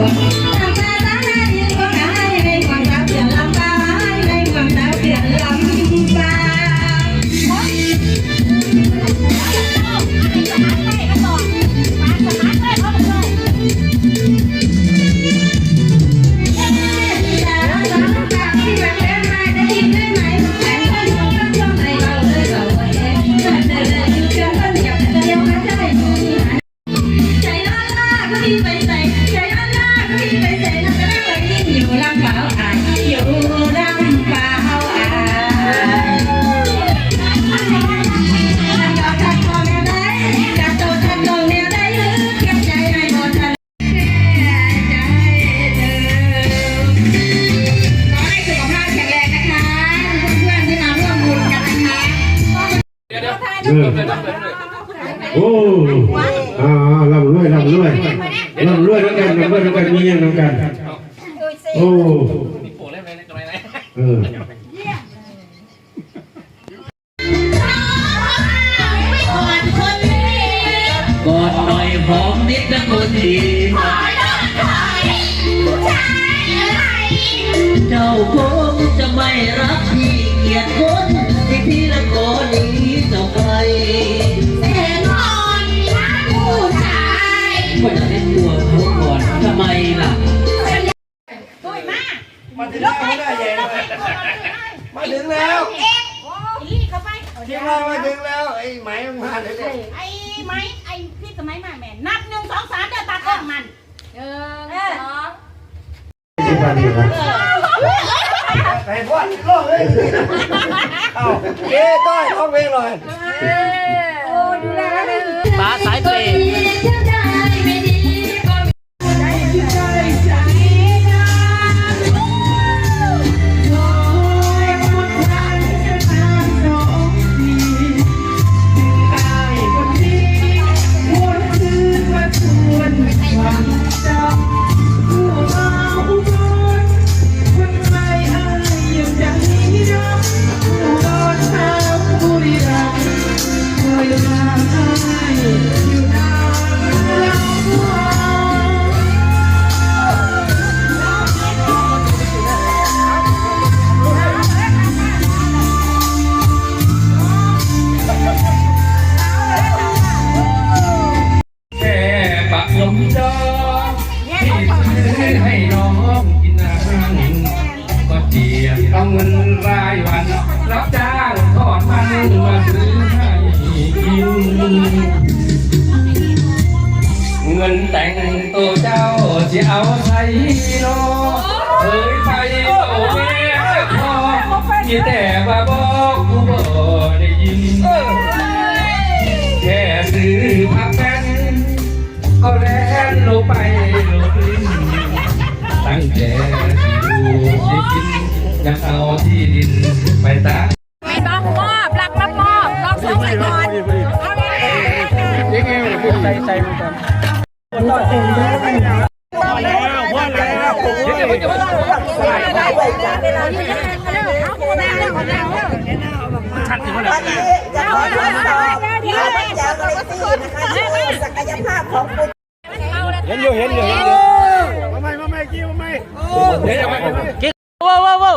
ค โอ้อ่าลำรวยลำรวยลำรวยแล้วกันลำรวยแล้วกันมีอย่างแล้วกัน โอ้เออกอดหน่อยหอมนิดนะคนดีเจ้าคงจะไม่รักพี่เกียดคนที่พี่ละขอหนีเจ้าไป ก็จะเล่นตัวเขาก่อนทำไมล่ะมาถึงแล้วไม่ได้ใหญ่เลยมาถึงแล้วทีมเรามาถึงแล้วไอ้ไหมมันมาเลยเนี่ยไอ้ไม้ไอ้พี่สมัยมาแม่นับหนึ่งสองสามเดี๋ยวตากล้องมันหนึ่งสองที่บ้านนี่ครับไปพ่อนร้องเลยเอาเอ้ต้อยร้องเพลงหน่อยปลาสายเปย์ แต่งตัวเจ้าที่เอาใส่นอเคยไปโตแม่พอมีแต่ว่าบอกกูบ่ได้ยินแค่ซื้อผักแป้นก็แล่นลงไปลงลิ้นตั้งแต่ที่อยู่ที่กินยังเอาที่ดินไปตั้ง ชัดถึงว่าอะไรจะขอทดสอบที่พระเจ้าก็เลยตีนะคะโชว์ศักยภาพของคุณเห็นอยู่เห็นอยู่เห็นอยู่มาไม่มาไม่กี้มาไม่เดี๋ยวมาว้าวว้าว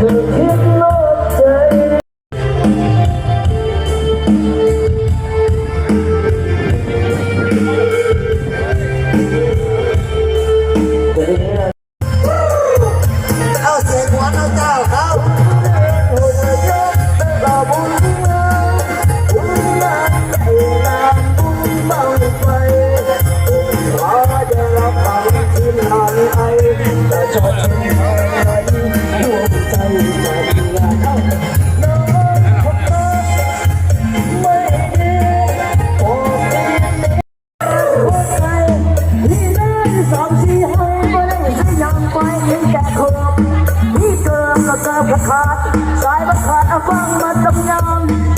เธอคิดลบ alone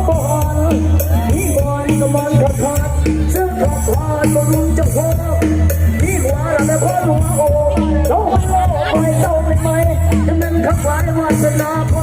Why do I say no?